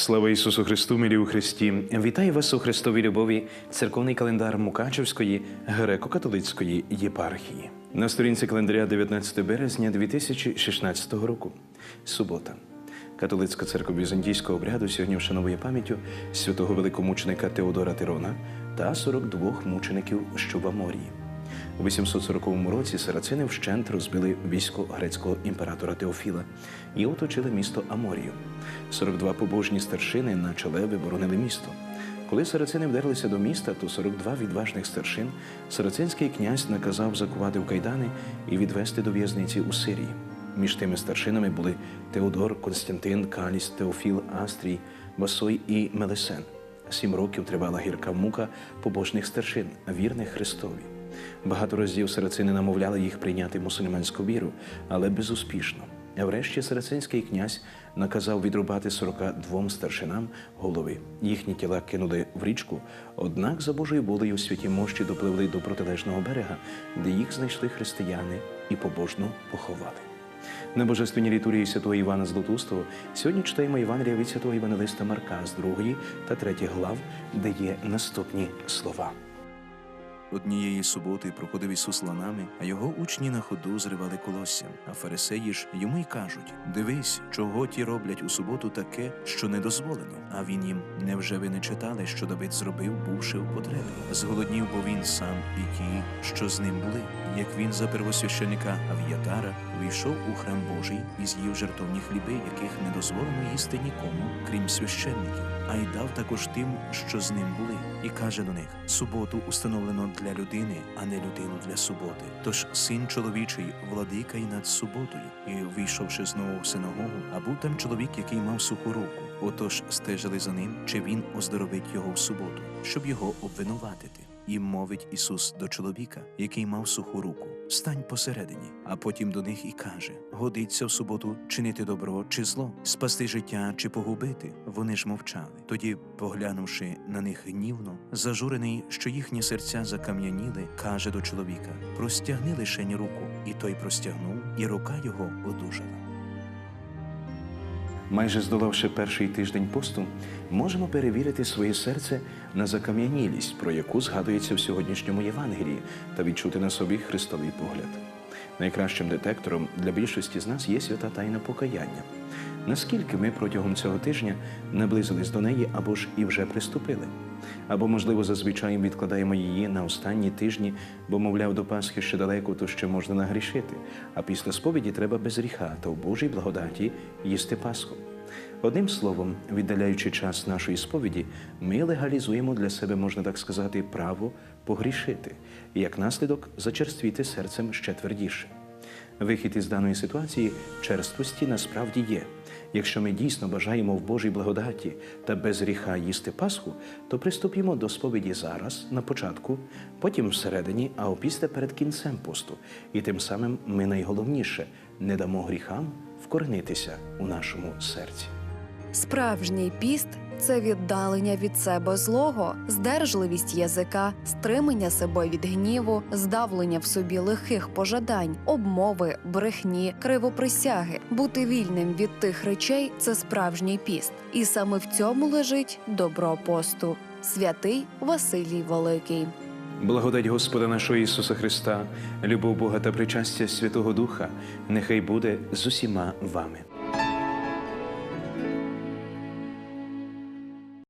Слава Ісусу Христу, милі у Христі! Вітаю вас у Христовій любові, церковний календар Мукачевської греко-католицької єпархії. На сторінці календаря 19 березня 2016 року. Субота. Католицька церква візантійського обряду сьогодні вшановує пам'яттю святого великомученика Теодора Тирона та 42 мучеників, що в Аморії. У 840 році сарацини вщент розбили військо грецького імператора Теофіла і оточили місто Аморію. 42 побожні старшини на Челеві боронили місто. Коли сарацини вдерлися до міста, то 42 відважних старшин сарацинський князь наказав закувати в кайдани і відвести до в'язниці у Сирії. Між тими старшинами були Теодор, Константин, Каліс, Теофіл, Астрій, Басой і Мелесен. Сім років тривала гірка мука побожних старшин, вірних Христові. Багато разів сарацини намовляли їх прийняти мусульманську віру, але безуспішно. Врешті сарацинський князь наказав відрубати 42 старшинам голови. Їхні тіла кинули в річку, однак за Божою волею святі мощі допливли до протилежного берега, де їх знайшли християни і побожно поховали. На божественній літургії святого Івана Златустого сьогодні читаємо Євангелія від святого Євангелиста Марка з 2 та 3 глав, де є наступні слова. Однієї суботи проходив Ісус ланами, а його учні на ходу зривали колоссям. А фарисеї ж йому й кажуть: Дивись, чого ті роблять у суботу таке, що не дозволено. А він їм: Невже ви не читали, що Давид зробив, бувши в потребі? Зголоднів, бо він сам і ті, що з ним були. Як він за первосвященика Ав'ятара війшов у храм Божий і з'їв жертовні хліби, яких не дозволено їсти нікому, крім священників, а й дав також тим, що з ним були, і каже до них: суботу установлено для людини, а не людину для суботи. Тож син чоловічий владика й над суботою. І вийшовши знову в синагогу, а був там чоловік, який мав суху руку. Отож стежили за ним, чи він оздоровить його в суботу, щоб його обвинуватити. І мовить Ісус до чоловіка, який мав суху руку: Стань посередині, а потім до них і каже: Годиться в суботу чинити добро чи зло, спасти життя чи погубити. Вони ж мовчали. Тоді, поглянувши на них гнівно, зажурений, що їхні серця закам'яніли, каже до чоловіка: Простягни лишень руку, і той простягнув, і рука його одужала. Майже здолавши перший тиждень посту, можемо перевірити своє серце на закам'янілість, про яку згадується в сьогоднішньому Євангелії, та відчути на собі Христовий погляд. Найкращим детектором для більшості з нас є свята тайна покаяння. Наскільки ми протягом цього тижня наблизились до неї або ж і вже приступили? Або, можливо, зазвичай відкладаємо її на останні тижні, бо, мовляв, до Пасхи ще далеко, то ще можна нагрішити. А після сповіді треба без гріха та в Божій благодаті їсти Пасху. Одним словом, віддаляючи час нашої сповіді, ми легалізуємо для себе, можна так сказати, право погрішити і як наслідок зачерствіти серцем ще твердіше. Вихід із даної ситуації черствості насправді є. Якщо ми дійсно бажаємо в Божій благодаті та без гріха їсти Пасху, то приступімо до сповіді зараз, на початку, потім всередині, а опісля перед кінцем посту. І тим самим ми найголовніше не дамо гріхам вкоренитися у нашому серці. Справжній піст це віддалення від себе злого, здержливість язика, стримання себе від гніву, здавлення в собі лихих пожадань, обмови, брехні, кривоприсяги. Бути вільним від тих речей це справжній піст, і саме в цьому лежить добро посту. Святий Василій Великий. Благодать Господа нашого Ісуса Христа, любов Бога та причастя Святого Духа, нехай буде з усіма вами.